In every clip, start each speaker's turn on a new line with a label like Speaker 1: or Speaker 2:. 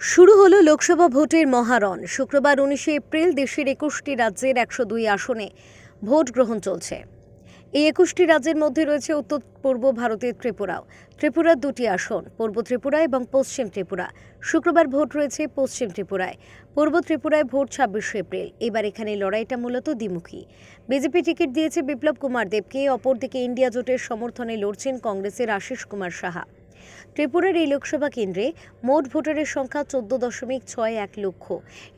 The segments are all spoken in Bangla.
Speaker 1: শুরু হলো লোকসভা ভোটের মহারণ। শুক্রবার উনিশে এপ্রিল দেশের একুশটি রাজ্যের একশো দুই আসনে ভোট গ্রহণ চলছে। এই একুশটি রাজ্যের মধ্যে রয়েছে উত্তর, পূর্ব ভারতের ত্রিপুরাও। ত্রিপুরার দুটি আসন, পূর্ব ত্রিপুরা এবং পশ্চিম ত্রিপুরা। শুক্রবার ভোট রয়েছে পশ্চিম ত্রিপুরায়। পূর্ব ত্রিপুরায় ভোট ছাব্বিশে এপ্রিল। এবার এখানে লড়াইটা মূলত দ্বিমুখী। বিজেপি টিকিট দিয়েছে বিপ্লব কুমার দেবকে, অপরদিকে ইন্ডিয়া জোটের সমর্থনে লড়ছেন কংগ্রেসের আশিস কুমার সাহা। ত্রিপুরার এই লোকসভা কেন্দ্রে মোট ভোটারের সংখ্যা চোদ্দ দশমিক ছয় এক লক্ষ।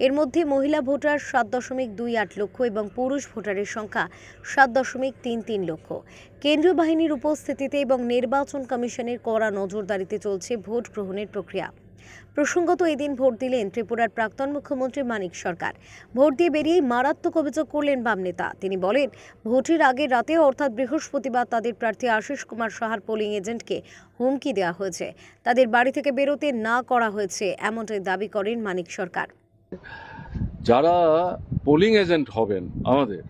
Speaker 1: এর মধ্যে মহিলা ভোটার সাত দশমিক দুই আট লক্ষ এবং পুরুষ ভোটারের সংখ্যা সাত দশমিক তিন তিন লক্ষ। কেন্দ্রীয় বাহিনীর উপস্থিতিতে এবং নির্বাচন কমিশনের কড়া নজরদারিতে চলছে ভোট গ্রহণের প্রক্রিয়া। প্রসঙ্গত এদিন ভোট দিলেন ত্রিপুরার প্রাক্তন মুখ্যমন্ত্রী মানিক সরকার। ভোট দিয়ে বেরিয়েই মারাত্মক অভিযোগ করলেন বাম নেতা। তিনি বলেন, ভোটের আগের রাতে অর্থাৎ বৃহস্পতিবার তাদের প্রার্থী আশিস কুমার সাহার পোলিং এজেন্টকে হুমকি দেওয়া হয়েছে। তাদের বাড়ি থেকে বেরোতে না করা হয়েছে, এমনটাই দাবি করেন মানিক সরকার।
Speaker 2: যারা পোলিং এজেন্ট হবেন আমাদের,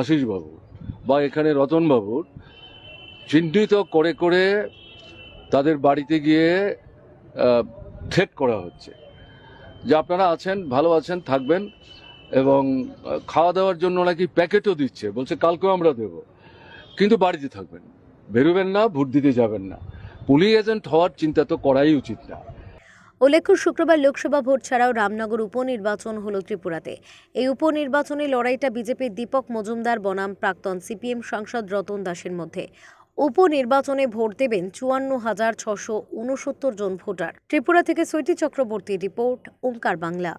Speaker 2: আশিস আশিসবাবু বা এখানে রতন রতনবাবুর চিহ্নিত করে করে তাদের বাড়িতে গিয়ে থ্রেট করা হচ্ছে। যে আপনারা আছেন, ভালো আছেন, থাকবেন এবং খাওয়া দাওয়ার জন্য নাকি প্যাকেটও দিচ্ছে, বলছে কালকেও আমরা দেব। কিন্তু বাড়িতে থাকবেন, বেরোবেন না, ভোট দিতে যাবেন না। পুলিশ এজেন্ট হওয়ার চিন্তা তো করাই উচিত না।
Speaker 1: উল্লেখ্য, শুক্রবার লোকসভা ভোট ছাড়াও রামনগর উপনির্বাচন হল ত্রিপুরাতে। এই উপনির্বাচনে লড়াইটা বিজেপির দীপক মজুমদার, বনাম প্রাক্তন সিপিএম সাংসদ রতন দাসের মধ্যে। উপনির্বাচনে ভোট দেবেন চুয়ান্ন হাজার ছশো উনসত্তর জন ভোটার। ত্রিপুরা থেকে সৈতি চক্রবর্তী রিপোর্ট, ওঙ্কার বাংলা।